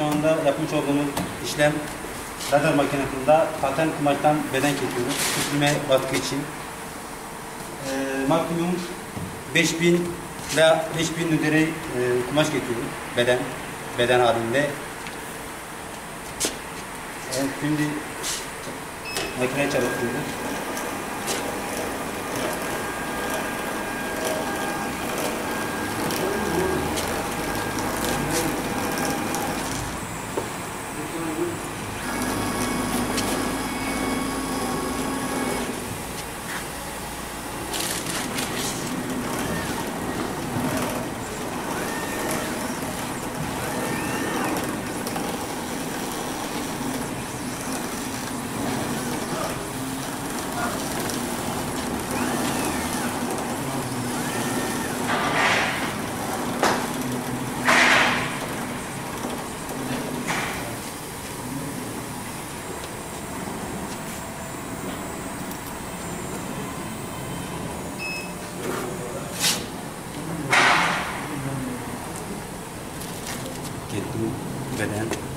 şu yapmış olduğumuz işlem radar makinesinde paten kumaştan beden kesiyoruz. Küçülme baskı için. Ee, maksimum 5000 ile 5000 üzeri e, kumaş kesiyoruz. Beden, beden halinde. Evet, şimdi makine çalıştırıyoruz. Kettim beden